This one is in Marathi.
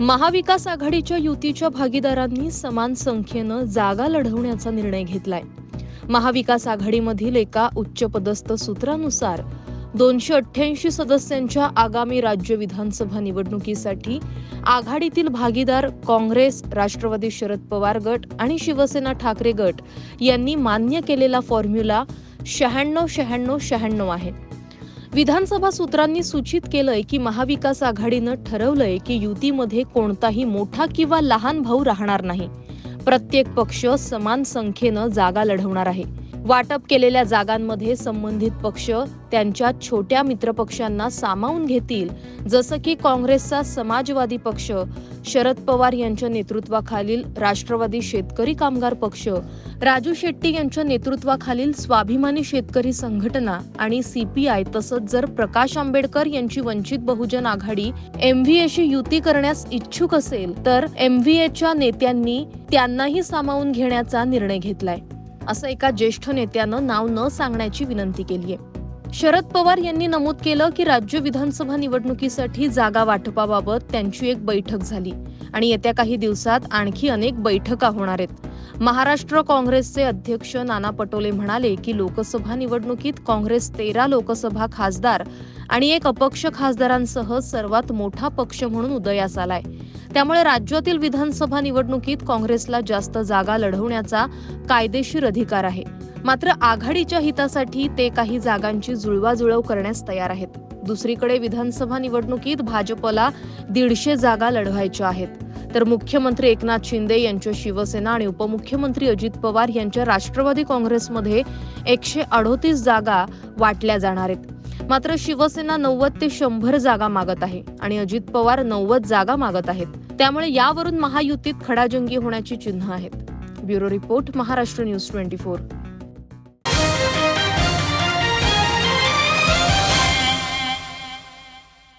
महाविकास आघाडीच्या युतीच्या भागीदारांनी समान संख्येनं जागा लढवण्याचा निर्णय घेतलाय. महाविकास आघाडीमधील एका उच्चपदस्थ सूत्रानुसार दोनशे अठ्ठ्याऐंशी सदस्यांच्या आगामी राज्य विधानसभा निवडणुकीसाठी आघाडीतील भागीदार काँग्रेस राष्ट्रवादी शरद पवार गट आणि शिवसेना ठाकरे गट यांनी मान्य केलेला फॉर्म्युला शहाण्णव शहाण्णव शहाण्णव आहे. विधानसभा सूत्रांनी सूचित केलंय की महाविकास आघाडीनं ठरवलंय की युतीमध्ये कोणताही मोठा किंवा लहान भाऊ राहणार नाही. प्रत्येक पक्ष समान संख्येनं जागा लढवणार आहे. वाटप केलेल्या जागांमध्ये संबंधित पक्ष त्यांच्या छोट्या मित्रपक्षांना सामावून घेतील. जसं की काँग्रेसचा समाजवादी पक्ष शरद पवार यांच्या नेतृत्वाखालील राष्ट्रवादी शेतकरी कामगार पक्ष राजू शेट्टी यांच्या नेतृत्वाखालील स्वाभिमानी शेतकरी संघटना आणि सीपीआय तसंच जर प्रकाश आंबेडकर यांची वंचित बहुजन आघाडी एमव्हीएशी युती करण्यास इच्छुक असेल तर एमव्हीएच्या नेत्यांनी त्यांनाही सामावून घेण्याचा निर्णय घेतलाय. असं एका ज्येष्ठ नेत्यानं नाव न सांगण्याची विनंती केली आहे शरद पवार यांनी नमूद केलं की राज्य विधानसभा निवडणुकीसाठी जागा वाटपाबाबत त्यांची एक बैठक झाली आणि येत्या काही दिवसात आणखी अनेक बैठका होणार आहेत. महाराष्ट्र काँग्रेसचे अध्यक्ष नाना पटोले म्हणाले की लोकसभा निवडणुकीत काँग्रेस तेरा लोकसभा खासदार आणि एक अपक्ष खासदारांसह सर्वात मोठा पक्ष म्हणून उदयास आलाय. त्यामुळे राज्यातील विधानसभा निवडणुकीत काँग्रेसला जास्त जागा लढवण्याचा कायदेशीर अधिकार आहे. मात्र आघाडीच्या हितासाठी ते काही जागांची जुळवाजुळव करण्यास तयार आहेत. दुसरीकडे विधानसभा निवडणुकीत भाजपला दीडशे जागा लढवायच्या आहेत. तर मुख्यमंत्री एकनाथ शिंदे यांच्या शिवसेना आणि उपमुख्यमंत्री अजित पवार यांच्या राष्ट्रवादी काँग्रेसमध्ये एकशे अडोतीस जागा वाटल्या जाणार आहेत. मात्र शिवसेना नव्वद ते शंभर जागा मागत आहे आणि अजित पवार नव्वद जागा मागत आहेत. त्यामुळे यावरून महायुतीत खडाजंगी होण्याची चिन्ह आहेत. Bureau report Maharashtra news twenty four.